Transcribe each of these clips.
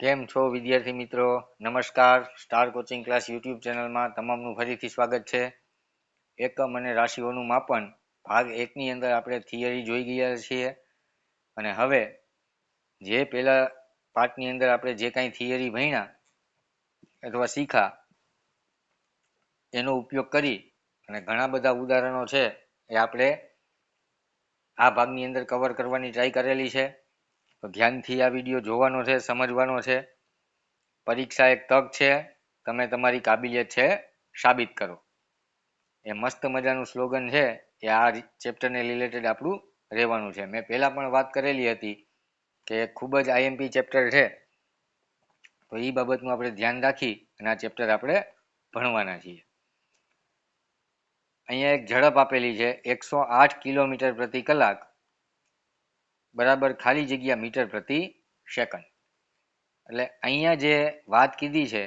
કેમ છો વિદ્યાર્થી મિત્રો? નમસ્કાર. સ્ટાર કોચિંગ ક્લાસ યુટ્યુબ ચેનલમાં તમામનું ફરીથી સ્વાગત છે. એકમ અને રાશિઓનું માપન ભાગ એકની અંદર આપણે થિયરી જોઈ ગયા છીએ. અને હવે જે પહેલા પાઠની અંદર આપણે જે કાંઈ થિયરી ભણ્યા અથવા શીખા એનો ઉપયોગ કરી અને ઘણા બધા ઉદાહરણો છે એ આપણે આ ભાગની અંદર કવર કરવાની ટ્રાય કરેલી છે. તો ધ્યાનથી આ વીડિયો જોવાનો છે, સમજવાનો છે. પરીક્ષા એક તક છે, તમે તમારી કાબિલિયત છે, સાબિત કરો. એ મસ્ત મજાનું સ્લોગન છે, એ આ ચેપ્ટરને રિલેટેડ આપણું રહેવાનું છે. મેં પહેલાં પણ વાત કરેલી હતી કે ખૂબ જ આઈએમપી ચેપ્ટર છે. તો એ બાબતનું આપણે ધ્યાન રાખી અને આ ચેપ્ટર આપણે ભણવાના છીએ. અહીંયા એક ઝડપ આપેલી છે, એકસો આઠ કિલોમીટર પ્રતિ કલાક. બરાબર ખાલી જગ્યા મીટર પ્રતિ સેકન્ડ. એટલે અહીંયા જે વાત કીધી છે,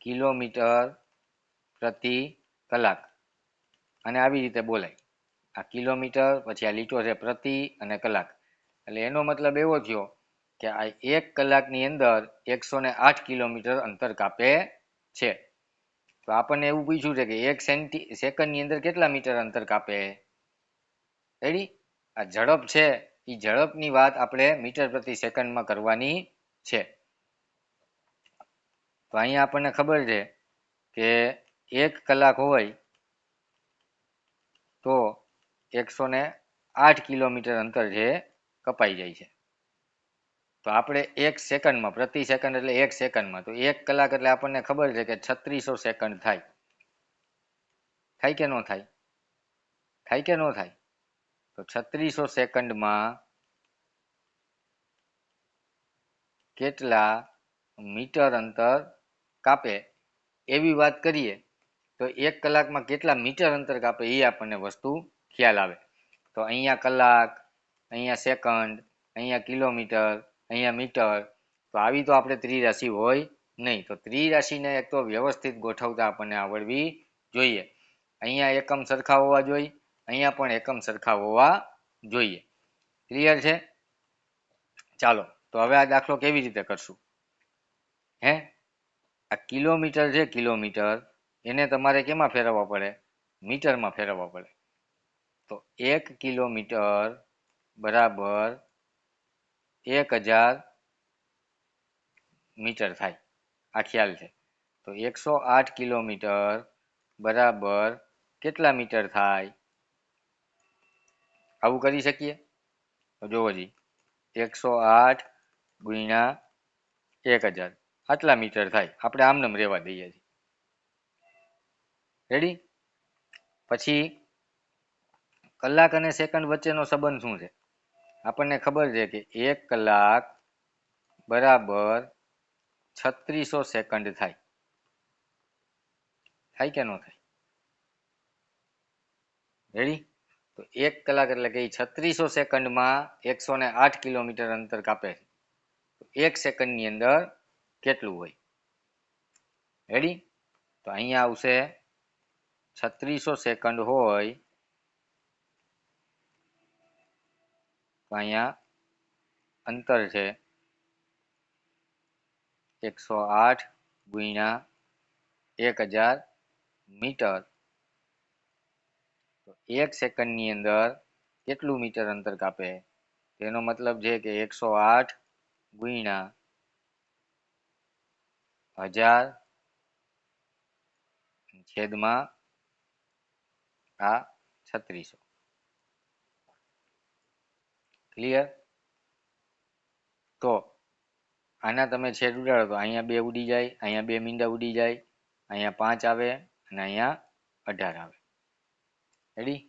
કિલોમીટર પ્રતિ કલાક, અને આવી રીતે બોલાય. આ કિલોમીટર, પછી આ લીટો છે પ્રતિ અને કલાક. એટલે એનો મતલબ એવો થયો કે આ એક કલાકની અંદર એકસો ને આઠ કિલોમીટર અંતર કાપે છે. તો આપણને એવું પૂછ્યું છે કે એક સેન્ટી, સેકન્ડની અંદર કેટલા મીટર અંતર કાપે? રેડી આ ઝડપ છે. એ ઝડપની વાત આપણે મીટર પ્રતિ સેકન્ડમાં કરવાની છે. તો અહીંયા આપણને ખબર છે કે એક કલાક હોય તો એકસો ને આઠ કિલોમીટર અંતર છે કપાઈ જાય છે. તો આપણે એક સેકન્ડમાં, પ્રતિ સેકન્ડ એટલે એક સેકન્ડમાં. તો એક કલાક એટલે આપણને ખબર છે કે છત્રીસો સેકન્ડ થાય. થાય કે ન થાય? થાય કે ન થાય? તો છત્રીસો સેકન્ડમાં કેટલા મીટર અંતર કાપે? એવી વાત કરીએ તો એક કલાકમાં કેટલા મીટર અંતર કાપે એ આપણને વસ્તુ ખ્યાલ આવે. તો અહીંયા કલાક, અહીંયા સેકન્ડ, અહીંયા કિલોમીટર, અહીંયા મીટર, તો આવી તો આપણે ત્રિરાશિ હોય નહીં. તો ત્રિરાશિને એક તો વ્યવસ્થિત ગોઠવતા આપણને આવડવી જોઈએ. અહીંયા એકમ સરખા હોવા જોઈએ. અહીંયા પણ એકમ સરખા હોવા જોઈએ. ક્લિયર છે? ચાલો, તો હવે આ દાખલો કેવી રીતે કરશું? હે? આ કિલોમીટર છે કિલોમીટર, એને તમારે કેમાં ફેરવવા પડે? મીટરમાં ફેરવવા પડે. તો એક કિલોમીટર બરાબર એક હજાર મીટર થાય. આ ખ્યાલ છે. તો એકસો આઠ કિલોમીટર બરાબર કેટલા મીટર થાય? આવું કરી શકીએ? તો જોવો જી, એકસો આઠ ગુણ્યા એક હજાર. આટલા મીટર થાય. આપણે આમનેમ રહેવા દઈએ છીએ રેડી પછી કલાક અને સેકન્ડ વચ્ચેનો સંબંધ શું છે? આપણને ખબર છે કે એક કલાક બરાબર છત્રીસો સેકન્ડ થાય. થાય કે ન થાય? રેડી એક કલાક એટલે કે છત્રીસો સેકન્ડમાં એકસો ને આઠ કિલોમીટર અંતર કાપે છે. એક સેકન્ડની અંદર કેટલું હોય? રેડી તો અહીંયા આવશે. છત્રીસો સેકન્ડ હોય. તો અહીંયા અંતર છે એકસો આઠ ગુણ્યા એક હજાર મીટર. એક સેકન્ડની અંદર કેટલું મીટર અંતર કાપે? તેનો મતલબ છે કે એકસો આઠ ગુણ્યા હજાર છેદમાં આ છત્રીસો. ક્લિયર તો આના તમે છેદ ઉડાડો તો અહીંયા બે ઉડી જાય, અહીંયા બે મીંડા ઉડી જાય, અહીંયા પાંચ આવે અને અહીંયા અઢાર આવે. રેડી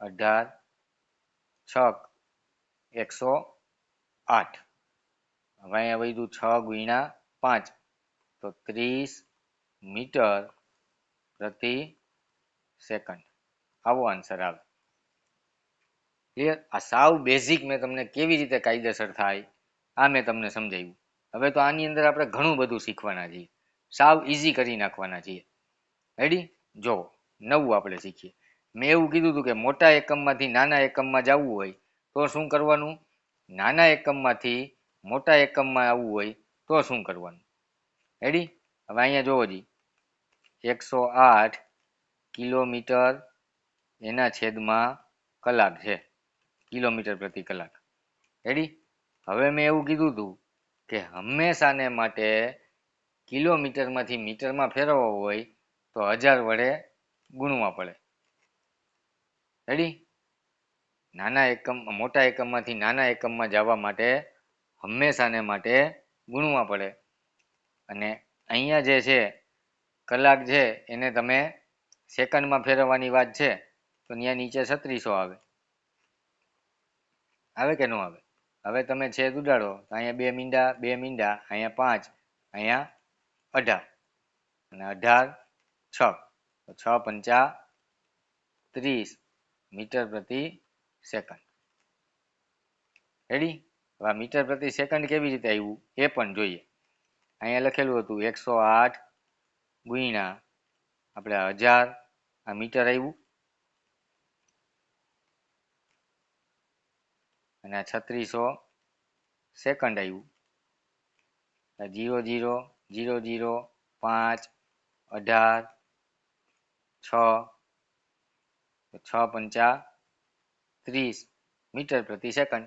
અઢાર છક એકસો આઠ હવે અહીંયા વધ્યું છ ગુણ્યા પાંચ. તો ત્રીસ મીટર પ્રતિ સેકન્ડ. આવો આન્સર આવે. ક્લિયર આ સાવ બેઝિક મેં તમને કેવી રીતે કાયદેસર થાય, આ મેં તમને સમજાવ્યું. હવે તો આની અંદર આપણે ઘણું બધું શીખવાના છીએ. સાવ ઇઝી કરી નાખવાના છીએ. રેડી જો, નવું આપણે શીખીએ. મેં એવું કીધું હતું કે મોટા એકમમાંથી નાના એકમમાં જવું હોય તો શું કરવાનું? નાના એકમમાંથી મોટા એકમમાં આવવું હોય તો શું કરવાનું? રેડી હવે અહીંયા જોવો જી. એકસો આઠ કિલોમીટર એના છેદમાં કલાક છે. કિલોમીટર પ્રતિ કલાક. રેડી હવે મેં એવું કીધું હતું કે હંમેશાને માટે કિલોમીટરમાંથી મીટરમાં ફેરવવો હોય તો હજાર વડે ગુણવા પડે. રેડી નાના એકમ, મોટા એકમમાંથી નાના એકમમાં જવા માટે હંમેશાને માટે ગુણવા પડે. અને અહીંયા જે છે, કલાક છે, એને તમે સેકન્ડમાં ફેરવવાની વાત છે, તો ત્યાં નીચે છત્રીસો આવે. આવે કે ન આવે? હવે તમે છેદ ઉડાડો, તો અહીંયા બે મીંડા બે મીંડા, અહીંયા પાંચ, અહીંયા અઢાર. અને અઢાર છ. છ પંચા ત્રીસ મીટર પ્રતિ સેકન્ડ. રેડી હવે મીટર પ્રતિ સેકન્ડ કેવી રીતે આવ્યું? એ પણ જોઈએ. અહીંયા લખેલું હતું એકસો આઠ ગુણ્યા આપણે હજાર આ મીટર આવ્યું. અને આ છત્રીસો સેકન્ડ આવ્યું. જીરો જીરો જીરો જીરો પાંચ અઢાર છ છ પંચા ત્રીસ મીટર પ્રતિ સેકન્ડ.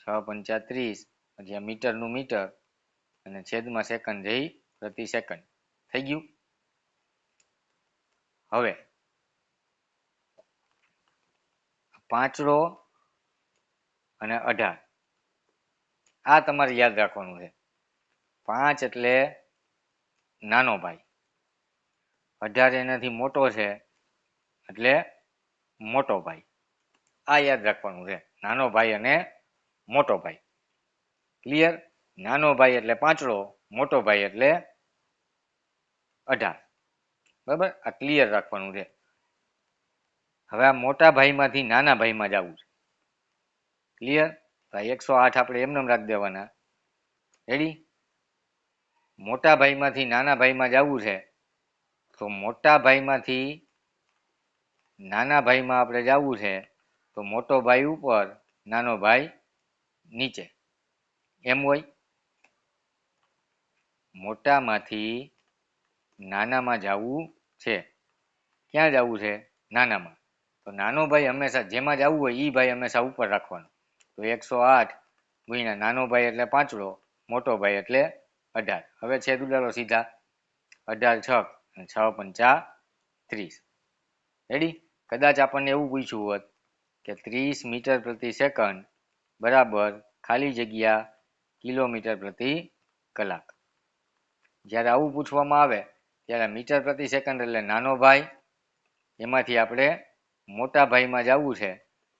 છ પંચા ત્રીસ આ મીટરનું મીટર અને છેદમાં સેકન્ડ જઈ પ્રતિ સેકન્ડ. થઈ ગયું? હવે પાંચડો અને અઢાર. આ તમારે યાદ રાખવાનું છે. પાંચ એટલે નાનો ભાઈ. અઢાર એનાથી મોટો છે એટલે મોટો ભાઈ. આ યાદ રાખવાનું છે. નાનો ભાઈ અને મોટો ભાઈ. ક્લિયર નાનો ભાઈ એટલે પાંચડો, મોટો ભાઈ એટલે અઢાર. બરાબર? આ ક્લિયર રાખવાનું છે. હવે આ મોટા ભાઈમાંથી નાના ભાઈમાં જવું છે. ક્લિયર એકસો આઠ આપણે એમને રાખી દેવાના. રેડી મોટા ભાઈમાંથી નાના ભાઈમાં જવું છે, તો મોટા ભાઈમાંથી નાના ભાઈમાં આપણે જવું છે, તો મોટો ભાઈ ઉપર, નાનો ભાઈ નીચે. એમ હોય? મોટામાંથી નાનામાં જવું છે. ક્યાં જવું છે? નાનામાં. તો નાનો ભાઈ હંમેશા જેમાં જવું હોય એ ભાઈ હંમેશા ઉપર રાખવાનો. તો એકસો આઠ ગુણ્યા નાનો ભાઈ એટલે પાંચડો, મોટો ભાઈ એટલે અઢાર. હવે છેદ ઉડાડો સીધા. અઢાર, છ છ પંચા ત્રીસ. રેડી કદાચ આપણને એવું પૂછ્યું હોત કે ત્રીસ મીટર પ્રતિ સેકન્ડ બરાબર ખાલી જગ્યા કિલોમીટર પ્રતિ કલાક. જ્યારે આવું પૂછવામાં આવે, ત્યારે મીટર પ્રતિ સેકન્ડ એટલે નાનો ભાઈ. એમાંથી આપણે મોટા ભાઈમાં જવું છે.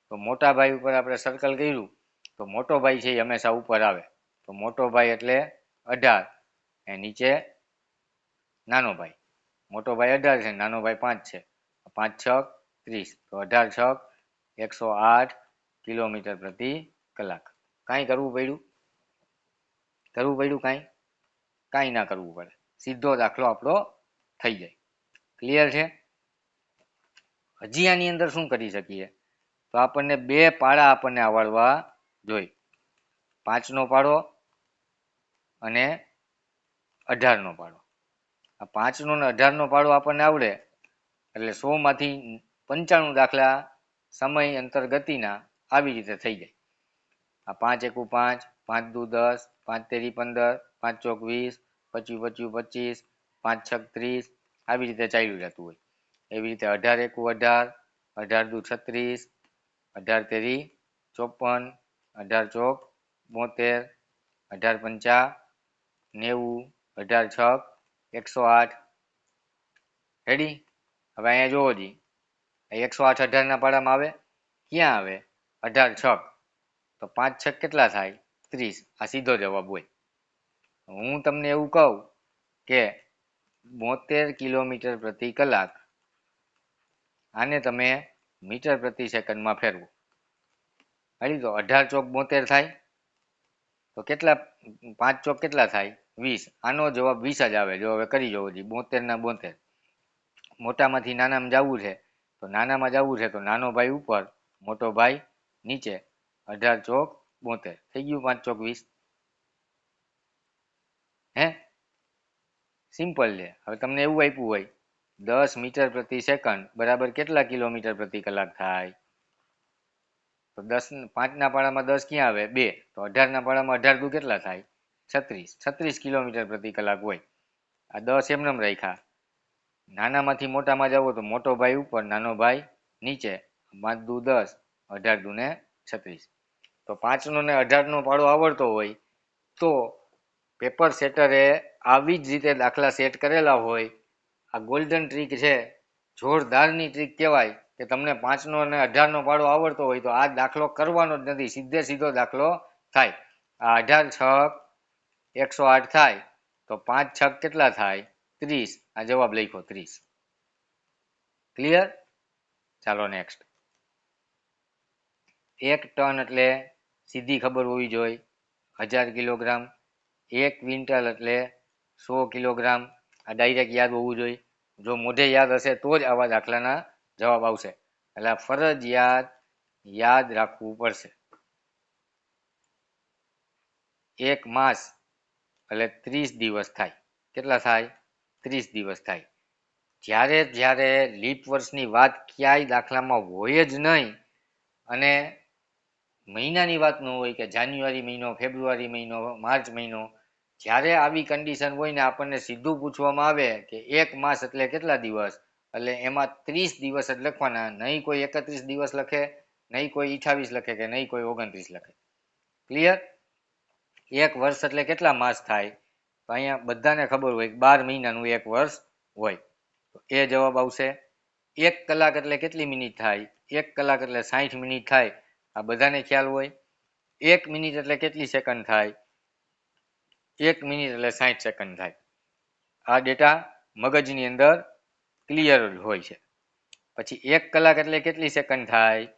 તો મોટા ભાઈ ઉપર આપણે સર્કલ કર્યું. તો મોટો ભાઈ છે એ હંમેશા ઉપર આવે. તો મોટો ભાઈ એટલે અઢાર. એ નીચે નાનો ભાઈ. મોટો ભાઈ અઢાર છે, નાનો ભાઈ પાંચ છે. પાંચ છક ત્રીસ. તો અઢાર છક એકસો આઠ કિલોમીટર પ્રતિ કલાક. કાંઈ કરવું પડ્યું? કરવું પડ્યું કાંઈ? કાંઈ ના કરવું પડે. સીધો દાખલો આપણો થઈ જાય. ક્લિયર છે? હજી આની અંદર શું કરી શકીએ? તો આપણને બે પાડા આપણને આવડવા જોઈ પાંચનો પાડો અને અઢારનો પાડો. આ પાંચનો ને અઢારનો પાડો આપણને આવડે, એટલે સોમાંથી પંચાણું દાખલા સમય અંતર્ગતિના આવી રીતે થઈ જાય. આ પાંચ એકુ પાંચ પાંચ દુ દસ, પાંચ તેરી પંદર, પાંચ ચોક વીસ પચીસ પચીસ પચીસ પાંચ છક ત્રીસ, આવી રીતે ચાલ્યું જતું હોય. એવી રીતે અઢાર એકુ અઢાર અઢાર દુ છત્રીસ, અઢાર તેરી ચોપન, અઢાર ચોક બોતેર, અઢાર પંચા નેવું, અઢાર છક એકસો આઠ. રેડી હવે અહીંયા જોવો જી. એકસો આઠ, અઢારના પાડામાં આવે. ક્યાં આવે? અઢાર છક તો પાંચ છક કેટલા થાય? ત્રીસ. આ સીધો જવાબ હોય. હું તમને એવું કહું કે બોતેર કિલોમીટર પ્રતિ કલાક આને તમે મીટર પ્રતિ સેકન્ડમાં ફેરવો. હળી તો અઢાર ચોક બોતેર થાય. તો કેટલા, પાંચ ચોક કેટલા થાય? વીસ. આનો જવાબ વીસ જ આવે. જો હવે કરી જવો જોઈએ બોતેર ના બોતેર. મોટામાંથી નાનામાં જવું છે. તો નાનામાં જવું છે તો નાનો ભાઈ ઉપર, મોટો ભાઈ નીચે. અઢાર ચોક બોતેર. થઈ ગયું પાંચ ચોક વીસ. હે? સિમ્પલ છે. હવે તમને એવું આપ્યું હોય, દસ મીટર પ્રતિ સેકન્ડ બરાબર કેટલા કિલોમીટર પ્રતિ કલાક થાય? તો દસ, પાંચના પાડામાં દસ ક્યાં આવે? બે. તો અઢારના પાડામાં અઢાર દુ કેટલા થાય? છત્રીસ. છત્રીસ કિલોમીટર પ્રતિ કલાક હોય. આ દસ એમનેમ રાખ્યા. નાનામાંથી મોટામાં જાવો તો મોટો ભાઈ ઉપર, નાનો ભાઈ નીચે. પાંચ દુ દસ અઢાર દુ ને છત્રીસ. તો પાંચનો ને અઢારનો પાડો આવડતો હોય તો પેપર સેટરે આવી જ રીતે દાખલા સેટ કરેલા હોય. આ ગોલ્ડન ટ્રીક છે. જોરદારની ટ્રીક કહેવાય કે તમને પાંચનો અને અઢારનો પાડો આવડતો હોય તો આ દાખલો કરવાનો જ નથી. સીધે સીધો દાખલો થાય. આ અઢાર છક એકસો આઠ થાય, તો પાંચ છક કેટલા થાય? ત્રીસ. આ જવાબ લખ્યો ત્રીસ. ક્લિયર ચાલો નેક્સ્ટ એક ટન એટલે સીધી ખબર હોવી જોઈએ. હજાર કિલોગ્રામ. એક ક્વિન્ટલ એટલે સો કિલોગ્રામ. આ ડાયરેક્ટ યાદ હોવું જોઈએ. જો મોઢે યાદ હશે તો જ આવા દાખલાના જવાબ આવશે. એટલે ફરજિયાત યાદ રાખવું પડશે. એક માસ એટલે ત્રીસ દિવસ થાય. કેટલા થાય? ત્રીસ દિવસ થાય. જ્યારે જ્યારે લીપ વર્ષની વાત ક્યાંય દાખલામાં હોય જ નહીં અને મહિનાની વાત ન હોય કે જાન્યુઆરી મહિનો, ફેબ્રુઆરી મહિનો, માર્ચ મહિનો, જ્યારે આવી કન્ડિશન હોય ને આપણને સીધું પૂછવામાં આવે કે એક માસ એટલે કેટલા દિવસ? એટલે એમાં ત્રીસ દિવસ જ લખવાના, નહીં કોઈ એકત્રીસ દિવસ લખે, નહીં કોઈ અઠાવીસ લખે કે નહીં કોઈ ઓગણત્રીસ લખે. ક્લિયર એક વર્ષ એટલે કેટલા માસ થાય? તો અહીંયા બધાને ખબર હોય બાર મહિનાનું એક વર્ષ હોય. એ જવાબ આવશે, એક કલાક એટલે કેટલી મિનિટ થાય? એક કલાક એટલે સાઠ મિનિટ થાય. આ બધાને ખ્યાલ હોય. એક મિનિટ એટલે કેટલી સેકન્ડ થાય? એક મિનિટ એટલે સાઠ સેકન્ડ થાય. આ ડેટા મગજની અંદર ક્લિયર હોય છે. પછી એક કલાક એટલે કેટલી સેકન્ડ થાય?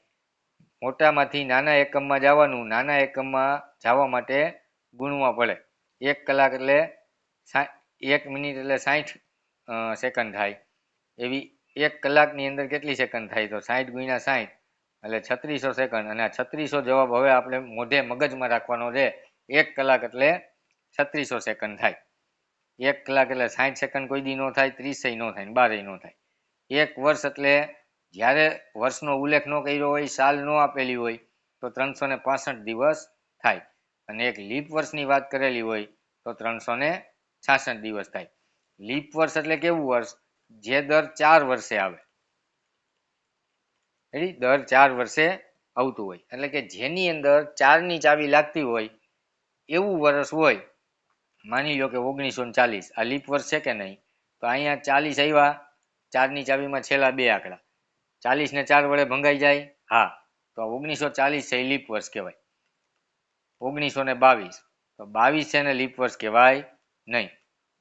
મોટામાંથી નાના એકમમાં જવાનું, નાના એકમમાં જવા માટે ગુણવા પડે એક કલાક એટલે એક મિનિટ એટલે સાઠ સેકન્ડ થાય. એવી એક કલાકની અંદર કેટલી સેકન્ડ થાય? તો સાઠ ગુણ્યા સાઠ એટલે છત્રીસો સેકન્ડ અને આ છત્રીસો જવાબ હવે આપણે મોઢે મગજમાં રાખવાનો છે. એક કલાક એટલે છત્રીસો સેકન્ડ થાય. એક કલાક એટલે સાઠ સેકન્ડ કોઈ દી ન થાય, ત્રીસે ન થાય બારે ન થાય. એક વર્ષ એટલે જ્યારે વર્ષનો ઉલ્લેખ ન કર્યો હોય, સાલ ન આપેલી હોય, તો ત્રણસો ને દિવસ થાય. અને એક લીપ વર્ષની વાત કરેલી હોય તો ત્રણસો ને છાસઠ દિવસ થાય. લીપ વર્ષ એટલે કેવું વર્ષ? જે દર ચાર વર્ષે આવે. દર ચાર વર્ષે આવતું હોય. એટલે કે જેની અંદર ચારની ચાવી લાગતી હોય, એવું વર્ષ હોય, માની લો કે ઓગણીસો ચાલીસ, આ લીપ વર્ષ છે કે નહીં? તો અહીંયા ચાલીસ આવ્યા, ચારની ચાવીમાં છેલ્લા બે આંકડા. ચાલીસ ને ચાર વડે ભંગાઈ જાય? હા. તો ઓગણીસો ચાલીસ છે લીપ વર્ષ કહેવાય. ઓગણીસો ને બાવીસ. તો બાવીસ છે ને લીપ વર્ષ કહેવાય નહીં.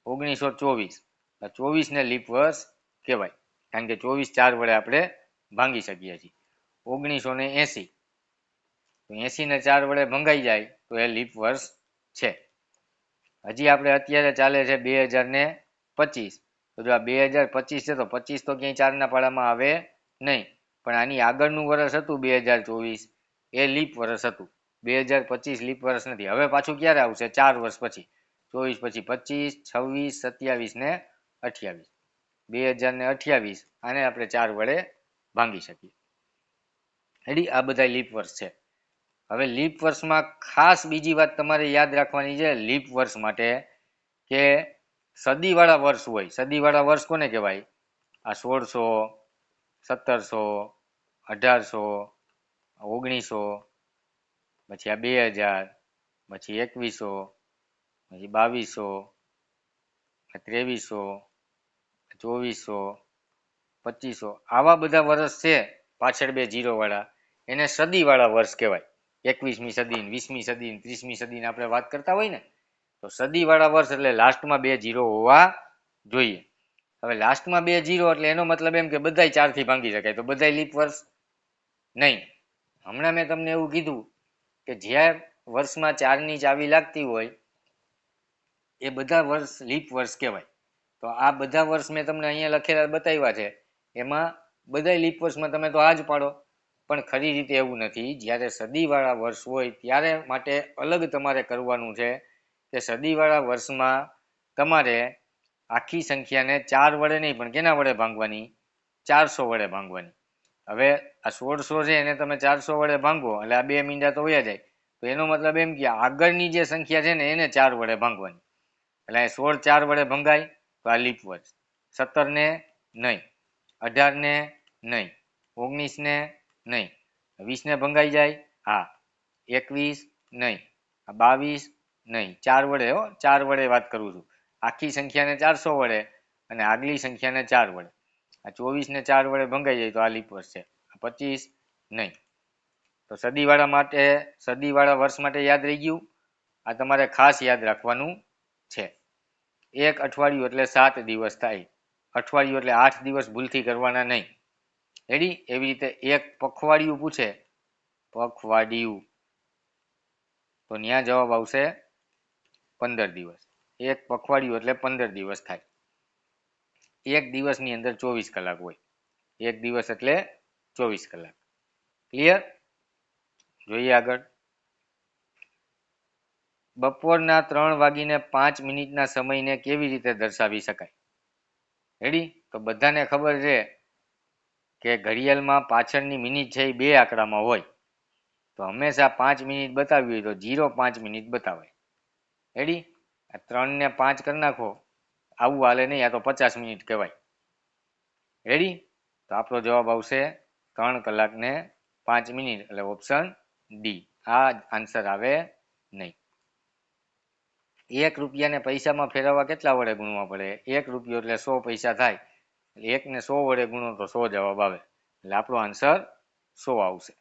ઓગણીસો ચોવીસ. ચોવીસ ને લીપ વર્ષ કહેવાય. કારણ કે ચોવીસ ચાર વડે આપણે ભાંગી શકીએ છીએ. ઓગણીસો ને એસી એસી ને ચાર વડે ભંગાઈ જાય તો એ લીપ વર્ષ છે. હજી આપણે અત્યારે ચાલે છે બે હજાર ને પચીસ. તો જો આ બે હજાર પચીસ છે તો પચીસ તો ક્યાંય ચારના પાડામાં આવે નહીં. પણ આની આગળનું વર્ષ હતું બે હજાર ચોવીસ. એ લીપ વર્ષ હતું. બે હજાર પચીસ લીપ વર્ષ નથી. હવે પાછું ક્યારે આવશે? ચાર વર્ષ પછી. ચોવીસ પછી પચીસ, છવ્વીસ, સત્યાવીસ ને અઠ્યાવીસ. બે હજાર ને અઠ્યાવીસ આને આપણે ચાર વડે ભાંગી શકીએ. રેડી આ બધા લીપ વર્ષ છે. હવે લીપ વર્ષમાં ખાસ બીજી વાત તમારે યાદ રાખવાની છે લીપ વર્ષ માટે કે સદીવાળા વર્ષ હોય. સદીવાળા વર્ષ કોને કહેવાય? આ સોળસો, સત્તરસો, અઢારસો, ઓગણીસો પછી આ બે હજાર, પછી એકવીસો, પછી બાવીસો ત્રેવીસો, ચોવીસો, પચીસો. આવા બધા વર્ષ છે પાછળ બે જીરો વાળા એને સદીવાળા વર્ષ કહેવાય. એકવીસમી સદી વીસમી સદી ત્રીસમી સદી આપણે વાત કરતા હોય ને, તો સદીવાળા વર્ષ એટલે લાસ્ટમાં બે જીરો હોવા જોઈએ. હવે લાસ્ટમાં બે જીરો એટલે એનો મતલબ એમ કે બધાય ચારથી ભાંગી શકાય. તો બધાય લીપ વર્ષ નહીં. હમણાં મેં તમને એવું કીધું કે જે વર્ષમાં ચારની ચાવી લાગતી હોય, એ બધા વર્ષ, લીપ વર્ષ કહેવાય. તો આ બધા વર્ષ મેં તમને અહીંયા લખેલા બતાવ્યા છે. એમાં બધા લીપ વર્ષમાં તમે તો આ જ પાડો. પણ ખરી રીતે એવું નથી. જ્યારે સદીવાળા વર્ષ હોય, ત્યારે માટે અલગ તમારે કરવાનું છે કે સદીવાળા વર્ષમાં તમારે આખી સંખ્યાને ચાર વડે નહીં, પણ કેના વડે ભાંગવાની? ચારસો વડે ભાંગવાની. હવે આ સોળસો છે એને તમે ચારસો વડે ભાંગો, એટલે આ બે મીંડા તો વયા જાય. તો એનો મતલબ એમ કે આગળની જે સંખ્યા છે ને એને ચાર વડે ભાંગવાની. એટલે અહીં સોળ ચાર વડે ભંગાય, તો આ લીપ વર્ષ સત્તર ને નહીં. અઢાર ને નહીં. ઓગણીસ ને નહીં. વીસ ને ભંગાઈ જાય, હા. એકવીસ નહીં. બાવીસ નહીં. ચાર વડે, હો. ચાર વડે વાત કરું છું. આખી સંખ્યાને ચારસો વડે અને આગલી સંખ્યાને ચાર વડે. આ ચોવીસ ને ચાર વડે ભંગાઈ જાય તો આ લીપ વર્ષ છે પચીસ નહીં. તો સદીવાળા માટે, સદીવાળા વર્ષ માટે યાદ રહી ગયું. આ તમારે ખાસ યાદ રાખવાનું છે. એક અઠવાડિયું એટલે સાત દિવસ થાય. અઠવાડિયું એટલે આઠ દિવસ ભૂલથી કરવાના નહીં. રેડી એવી રીતે એક પખવાડિયું પૂછે. પખવાડિયું. તો ત્યાં જવાબ આવશે પંદર દિવસ. એક પખવાડિયું એટલે પંદર દિવસ થાય. એક દિવસની અંદર ચોવીસ કલાક હોય. એક દિવસ એટલે ચોવીસ કલાક. ક્લિયર જોઈએ આગળ. બપોરના ત્રણ વાગીને પાંચ મિનિટના સમયને કેવી રીતે દર્શાવી શકાય? રેડી તો બધાને ખબર છે કે ઘડિયાળમાં પાછળની મિનિટ છે એ બે આંકડામાં હોય. તો હંમેશા પાંચ મિનિટ બતાવવી હોય તો જીરો પાંચ મિનિટ બતાવાય. રેડી આ ત્રણને પાંચ કરી નાખો. આવું હાલે નહીં, આ તો પચાસ મિનિટ કહેવાય. રેડી તો આપણો જવાબ આવશે ત્રણ કલાક ને પાંચ મિનિટ, એટલે ઓપ્શન ડી આ આન્સર આવે નહીં. એક રૂપિયાને પૈસામાં ફેરવવા કેટલા વડે ગુણવા પડે? એક રૂપિયો એટલે સો પૈસા થાય. એટલે એક ને સો વડે ગુણો તો સો જવાબ આવે. એટલે આપણો આન્સર સો આવશે.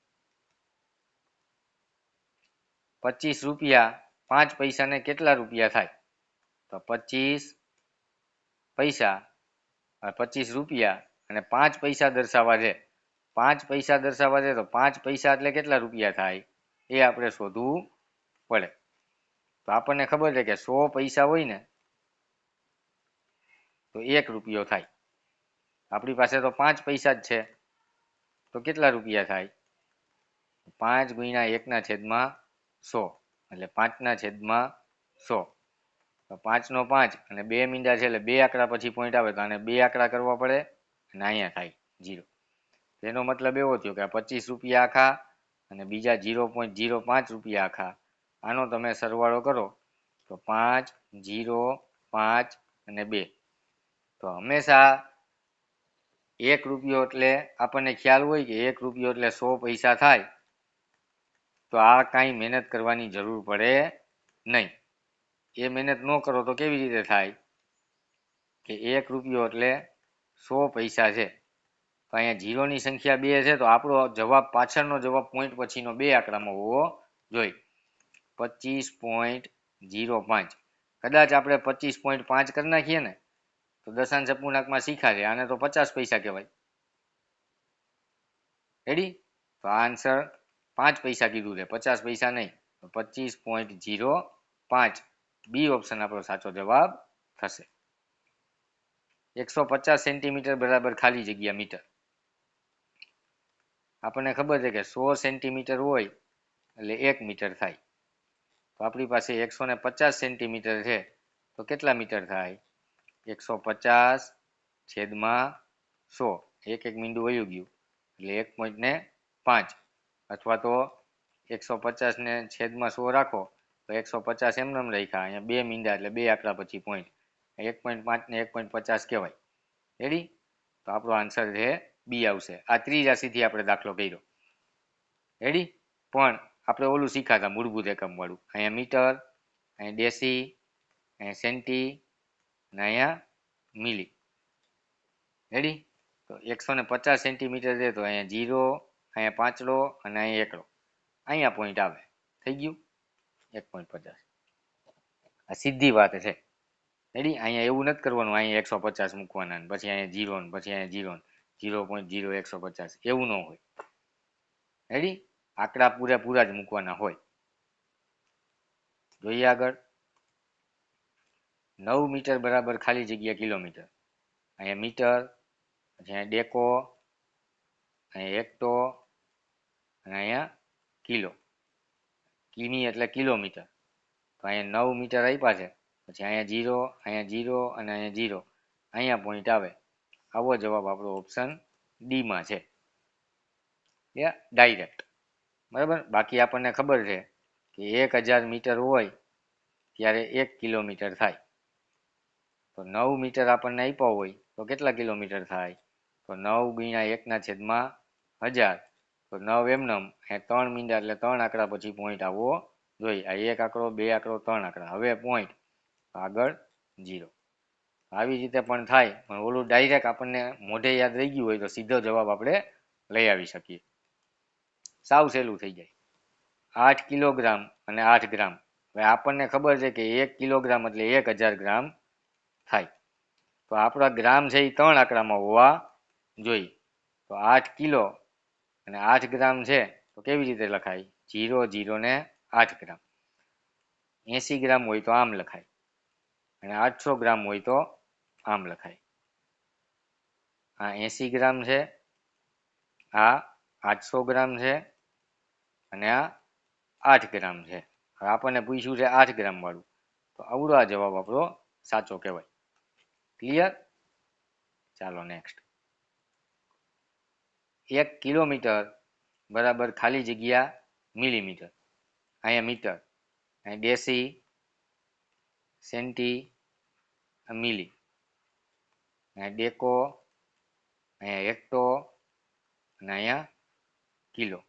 પચીસ રૂપિયા પાંચ પૈસાને કેટલા રૂપિયા થાય? તો પચીસ પૈસા પચીસ રૂપિયા અને પાંચ પૈસા દર્શાવવા છે. પાંચ પૈસા દર્શાવવા છે તો પાંચ પૈસા એટલે કેટલા રૂપિયા થાય? એ આપણે શોધવું પડે. તો આપણને ખબર છે કે સો પૈસા હોય ને, તો એક રૂપિયો થાય. આપણી પાસે તો પાંચ પૈસા જ છે. તો કેટલા રૂપિયા થાય? પાંચ ગુણ્યા એકના છેદમાં સો. એટલે પાંચના છેદમાં સો. તો પાંચનો પાંચ અને બે મીંડા છે એટલે બે આંકડા પછી પોઈન્ટ આવે તો આને બે આંકડા કરવા પડે અને અહીંયા થાય જીરો તેનો મતલબ એવો થયો કે પચીસ રૂપિયા આખા અને બીજા જીરો પોઈન્ટ જીરો પાંચ રૂપિયા આખા. આનો તમે સરવાળો કરો તો પાંચ જીરો પાંચ અને બે. તો હંમેશા એક રૂપિયો એટલે આપણને ખ્યાલ હોય કે એક રૂપિયો એટલે સો પૈસા થાય, તો આ કાંઈ મહેનત કરવાની જરૂર પડે નહીં. એ મહેનત ન કરો તો કેવી રીતે થાય? કે એક રૂપિયો એટલે સો પૈસા છે. તો અહીંયા જીરોની સંખ્યા બે છે, તો આપણો જવાબ પાછળનો જવાબ પોઈન્ટ પછીનો બે આંકડામાં હોવો જોઈએ. પચીસ પોઈન્ટ જીરો પાંચ. કદાચ આપણે પચીસ પોઈન્ટ પાંચ કરી નાખીએ ને, તો દશાંશ અપૂર્ણાંકમાં શીખા છે આને તો પચાસ પૈસા કહેવાય. રેડી તો આન્સર પાંચ પૈસા કીધું છે. પચાસ પૈસા નહીં. પચીસ પોઈન્ટ જીરો પાંચ. બી ઓપ્શન આપણો સાચો જવાબ થશે. એકસો પચાસ સેન્ટીમીટર બરાબર ખાલી જગ્યા મીટર. આપણને ખબર છે કે સો સેન્ટીમીટર હોય એટલે એક મીટર થાય. તો આપણી પાસે એકસો ને પચાસ સેન્ટીમીટર છે, તો કેટલા મીટર થાય? એકસો પચાસ છેદમાં સો. એક એક મીંડું વયું ગયું. એટલે એક પોઈન્ટ ને પાંચ. અથવા તો એકસો પચાસ ને છેદમાં સો રાખો એકસો પચાસ એમને એમ રાખ્યા અહીંયા બે મીંડા એટલે બે આંકડા પછી પોઈન્ટ એક પોઈન્ટ પાંચ ને એક પોઈન્ટ પચાસ કહેવાય. રેડી તો આપણો આન્સર છે બી આવશે. આ ત્રિરાશીથી આપણે દાખલો કર્યો. રેડી પણ આપણે ઓલું શીખાતા મૂળભૂત એકમવાળું. અહીંયા મીટર, અહીંયા ડેસી, અહીંયા સેન્ટી અને અહીંયા મિલી. રેડી તો એકસો ને પચાસ સેન્ટીમીટર છે તો અહીંયા જીરો, અહીંયા પાંચડો અને અહીંયા એકડો. અહીંયા પોઈન્ટ આવે. થઈ ગયું? એક પોઈન્ટ પચાસ. આ સીધી વાત છે. રેડી અહીંયા એવું નથી કરવાનું, અહીંયા એકસો પચાસ મૂકવાના પછી અહીંયા જીરો ને પછી અહીંયા જીરો જીરો પોઈન્ટ જીરો એકસો પચાસ. એવું ન હોય. રેડી આંકડા પૂરેપૂરા જ મૂકવાના હોય. જોઈએ આગળ. નવ મીટર બરાબર ખાલી જગ્યા કિલોમીટર. અહીંયા મીટર, પછી અહીંયા ડેકો, અહીંયા હેક્ટો, અને અહીંયા કિલો. કિમી એટલે કિલોમીટર. તો અહીંયા નવ મીટર આપ્યા છે. પછી અહીંયા જીરો અહીંયા જીરો અને અહીંયા જીરો અહીંયા પોઈન્ટ આવે. આવો જવાબ આપણો ઓપ્શન ડીમાં છે. ડાયરેક્ટ બરાબર? બાકી આપણને ખબર છે કે એક હજાર મીટર હોય ત્યારે એક કિલોમીટર થાય. તો નવ મીટર આપણને આપ્યા હોય તો કેટલા કિલોમીટર થાય? તો નવ ગુણ્યા એકના છેદમાં હજાર. તો નવ એમનમ. એ ત્રણ મીંડા એટલે ત્રણ આંકડા પછી પોઈન્ટ આવવો જોઈએ આ એક આંકડો, બે આંકડો, ત્રણ આંકડા. હવે પોઈન્ટ આગળ જીરો આવી રીતે પણ થાય. પણ ઓલું ડાયરેક્ટ આપણને મોઢે યાદ રહી ગયું હોય તો સીધો જવાબ આપણે લઈ આવી શકીએ. સાવ સહેલું થઈ જાય. આઠ કિલોગ્રામ અને આઠ ગ્રામ. હવે આપણને ખબર છે કે એક કિલોગ્રામ એટલે એક હજાર ગ્રામ થાય. તો આપણા ગ્રામ છે એ ત્રણ આંકડામાં હોવા જોઈએ. તો આઠ કિલો અને આઠ ગ્રામ છે, તો કેવી રીતે લખાય? જીરો જીરો ને આઠ ગ્રામ. એસી ગ્રામ હોય તો આમ લખાય. અને આઠસો ગ્રામ હોય તો આમ લખાય. આ એસી ગ્રામ છે, આ આઠસો ગ્રામ છે, અને આ આઠ ગ્રામ છે. હવે આપણને પૂછ્યું છે આઠ ગ્રામ વાળું. તો આવડો આ જવાબ આપણો સાચો કહેવાય. ક્લિયર ચાલો નેક્સ્ટ એક કિલોમીટર બરાબર ખાલી જગ્યા મિલીમીટર. અહીંયા મીટર. અહીં ડેસી સેન્ટી મિલી. અહીંયા ડેકો, અહીંયા હેક્ટો અને અહીંયા કિલો.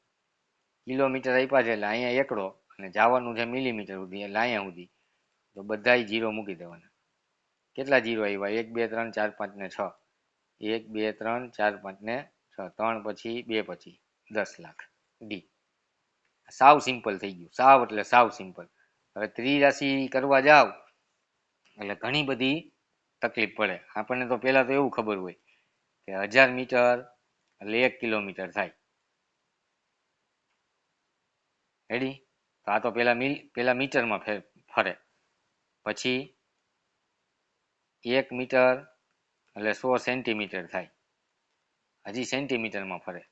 કિલોમીટર આપ્યા છે એટલે અહીંયા એકડો અને જવાનું છે મિલીમીટર સુધી એટલે અહીંયા સુધી. તો બધાય જીરો મૂકી દેવાના. કેટલા જીરો આવ્યા એક, બે, ત્રણ, ચાર, પાંચ ને છ. એક, બે, ત્રણ, ચાર, પાંચ ને ત્રણ પછી બે પછી દસ લાખ. ડી સાવ સિમ્પલ થઈ ગયું. સાવ એટલે સાવ સિમ્પલ હવે ત્રિરાશિ કરવા જાવ એટલે ઘણી બધી તકલીફ પડે. આપણને તો પહેલા તો એવું ખબર હોય કે હજાર મીટર એટલે એક કિલોમીટર થાય. રેડી તો આ તો પેલા મિલ, પેલા મીટરમાં ફેર, ફરે. પછી એક મીટર એટલે સો સેન્ટીમીટર થાય. હજી સેન્ટીમીટરમાં ફરે.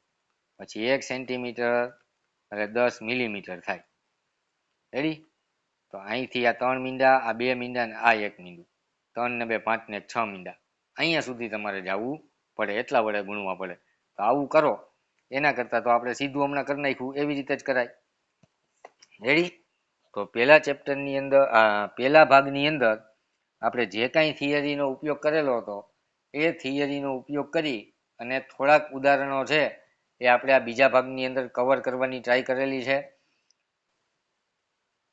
પછી એક સેન્ટીમીટર એટલે દસ મિલીમીટર થાય. રેડી તો અહીંથી આ ત્રણ મીંડા, આ બે મીંડા ને આ એક મીંડું. ત્રણ ને બે, પાંચ ને છ મીંડા. અહીંયા સુધી તમારે જવું પડે, એટલા વડે ગુણવા પડે. તો આવું કરો. એના કરતાં તો આપણે સીધું હમણાં કરી નાખ્યું. એવી રીતે જ કરાય. રેડી તો પહેલા ચેપ્ટરની અંદર પહેલા ભાગની અંદર આપણે જે કાંઈ થિયરીનો ઉપયોગ કરેલો હતો, એ થિયરીનો ઉપયોગ કરી અને થોડાક ઉદાહરણો છે એ આપણે આ બીજા ભાગની અંદર કવર કરવાની ટ્રાય કરેલી છે.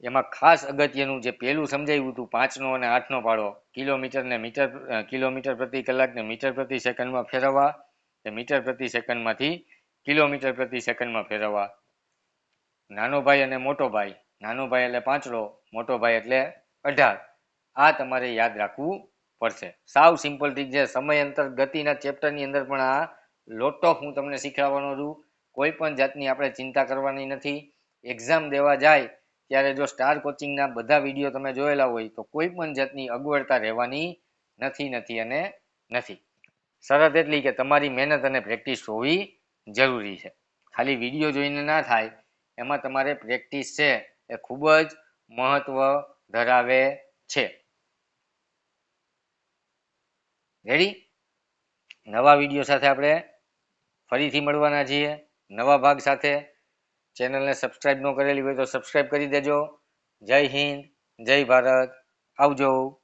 એમાં ખાસ અગત્યનું જે પહેલું સમજાવ્યું હતું, પાંચનો અને આઠનો પાડો, કિલોમીટર ને મીટર કિલોમીટર પ્રતિ કલાક ને મીટર પ્રતિ સેકન્ડમાં ફેરવવા તે મીટર પ્રતિ સેકન્ડમાંથી કિલોમીટર પ્રતિ સેકન્ડમાં ફેરવવા. નાનો ભાઈ અને મોટો ભાઈ. નાનો ભાઈ એટલે પાંચડો મોટો ભાઈ એટલે અઢાર. આ તમારે યાદ રાખવું પડશે. સાવ સિમ્પલ ટ્રીક છે. સમયાંતર ગતિના ચેપ્ટરની અંદર પણ આ લોટ ઓફ હું તમને શીખવાડવાનો છું. કોઈ પણ જાતની આપણે ચિંતા કરવાની નથી. એક્ઝામ દેવા જાય ત્યારે જો સ્ટાર કોચિંગના બધા વીડિયો તમે જોયેલા હોય તો કોઈ પણ જાતની અગવડતા રહેવાની નથી નથી અને નથી. શરત એટલી કે તમારી મહેનત અને પ્રેક્ટિસ હોવી જરૂરી છે. ખાલી વીડિયો જોઈને ના થાય. એમાં તમારે પ્રેક્ટિસ છે એ ખૂબ જ મહત્વ ધરાવે છે. રેડી નવા વીડિયો સાથે આપણે ફરીથી મળવાના છીએ. નવા ભાગ સાથે. ચેનલને સબસ્ક્રાઈબ ન કરેલી હોય તો સબસ્ક્રાઈબ કરી દેજો. જય હિન્દ, જય ભારત. આવજો.